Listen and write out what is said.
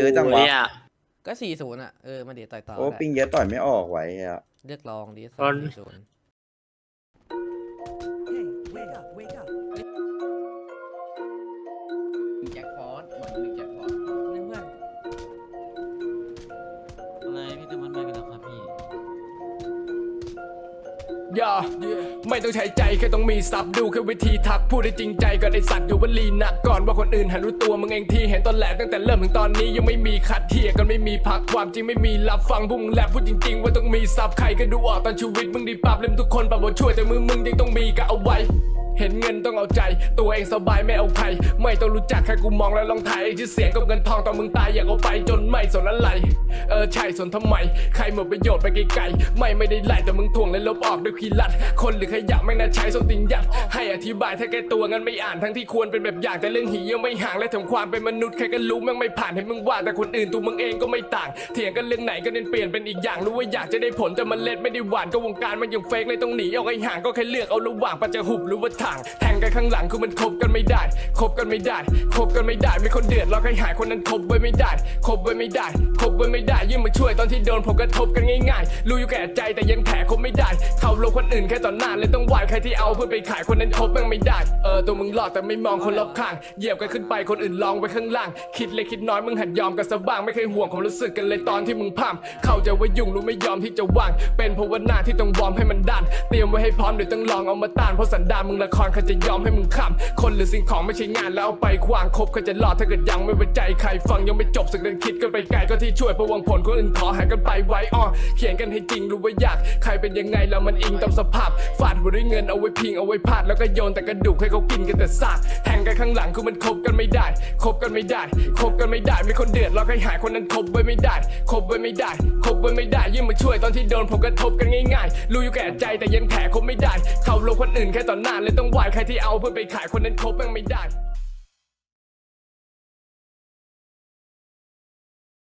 เยอะจังวะเนี่ยก็สี่ศูนย์อะ เออ มาเดี๋ยวต่อยต่อโอ้ก็ได้ปิงเยอะต่อยไม่ออกไว้อะเลือกลองดีตสาอมนสี่ศูนย์ Hey, wake up, wake up. แจ็คฟอสบอกหนึ่งแจ็คฟอสเพื่อน อะไรพี่แต่มันไปกันแล้วครับพี่ อย่าไม่ต้องใช้ใจแค่ต้องมีซับดูแค่วิธีทักพูดให้จริงใจก่อนไอสัตว์อยู่ว่าลีหนักก่อนว่าคนอื่นหันรู้ตัวมึงเองที่เห็นตอนแหลกตั้งแต่เริ่มถึงตอนนี้ยังไม่มีขัดเทียกันไม่มีพักความจริงไม่มีรับฟังพวกมึงแลบพูดจริง ๆ ว่าต้องมีซับใครก็ดูออกตอนชีวิตมึงดีปรับเล่มทุกคนปรับบทช่วยแต่มือมึงยังต้องมีก็เอาไว้ เห็นเงินต้องเอาใจ ตัวเองสบายไม่เอาใคร ไม่ต้องรู้จักแค่กูมองแล้วลองถ่ายชื่อเสียงกับเงินทองตอนมึงตายอยากเอาไปจนไม่สนอะไร เออใช่สนทำไม ใครหมดประโยชน์ไปไกลๆไม่ไม่ได้ไล่แต่มึงทวงและลบออกด้วยขีลัด คนหรือขยะไม่น่าใช้ส้นติงยัด ให้อธิบายถ้าแกตัวงั้นไม่อ่านทั้งที่ควรเป็นแบบอย่างแต่เรื่องหียังไม่ห่างและถึงความเป็นมนุษย์ใครก็รู้แม่งไม่ผ่านให้มึงว่าแต่คนอื่นตัวมึงเองก็ไม่ต่างเถียงกันเรื่องไหนก็เน้นเปลี่ยนเป็นอีกอย่างรู้ว่าอยากจะได้ผลแต่มันเล็ดไม่ได้หวานก็วงการมันยังเฟกเลยต้องหนีออกไอ้ห่างก็แค่เลือกเอาระหว่างปัจจะหุบหรือว่าถ่างแทงกันข้างหลังคือมันคบกันไม่ได้คบกันไม่ได้คบกันไม่ได้มีคนเดือดร้อนให้หายคนนั้นคบไว้ไม่ได้คบไว้ไม่ได้คบไว้ไม่ได้ยิ่งมาช่วยตอนที่โดนผมกระทบกันง่ายๆ รู้อยู่แก่ใจแต่ยังแผลคบไม่ได้ เขาลงคนอื่นแค่ตอนหน้าเลยต้องไหวใครที่เอาเพื่อไปขายคนนั้นคบแม่งไม่ได้เออตัวมึงหลอดแต่ไม่มองคนรอบข้างเหยียบกันขึ้นไปคนอื่นลองไว้ข้างล่าง คิดเล็กคิดน้อยมึงหัดยอมกันซะบ้างไม่เคยห่วงความรู้สึกกันเลยตอนที่มึงพร่ำเข้าใจว่ายุ่งรู้ไม่ยอมที่จะว่าง เป็นเพราะว่าหน้าที่ต้องวอร์มให้มันดันเตรียมไว้ให้พร้อมเดี๋ยวต้องลองเอามาต้านเพราะสันดานมึงละครเขาจะยอมให้มึงขำคนหรือสิ่งของไม่ใช่งานแล้วเอาไปควางคบเขาจะรอดถ้าเกิดยังไม่ไว้ใจใครฟังยังไม่จบสักเดินคิดกันไปไกลก็ที่ช่วยเพระวังผลคนอื่นขอหายกันไปไว้อ้อเขียนกันให้จริงรู้ว่าอยาก ใครเป็นยังไงแล้วมันอิงตามสภาพฟาดหัวด้วยเงินเอาไว้พิงเอาไว้พาดแล้วก็โยนแต่กระดูกให้เขากินกันแต่ซากแทงกันข้างหลังคือมันคบกันไม่ได้คบกันไม่ได้คบกันไม่ได้มีคนเดือดร้อนให้หายคนนั้นคบไว้ไม่ได้คบไว้ไม่ได้คบไว้ไม่ได้ยิ่งมาช่วยตอนที่โดนผมกระทบกันง่ายๆรู้อยู่แก่ใจแต่ยังแผลคบไม่ได้ เขาลงคนอื่นแค่ตอหน้าเลยต้องไหวใครที่เอาเพื่อไปขายคนนั้นคบแม่งไม่ได้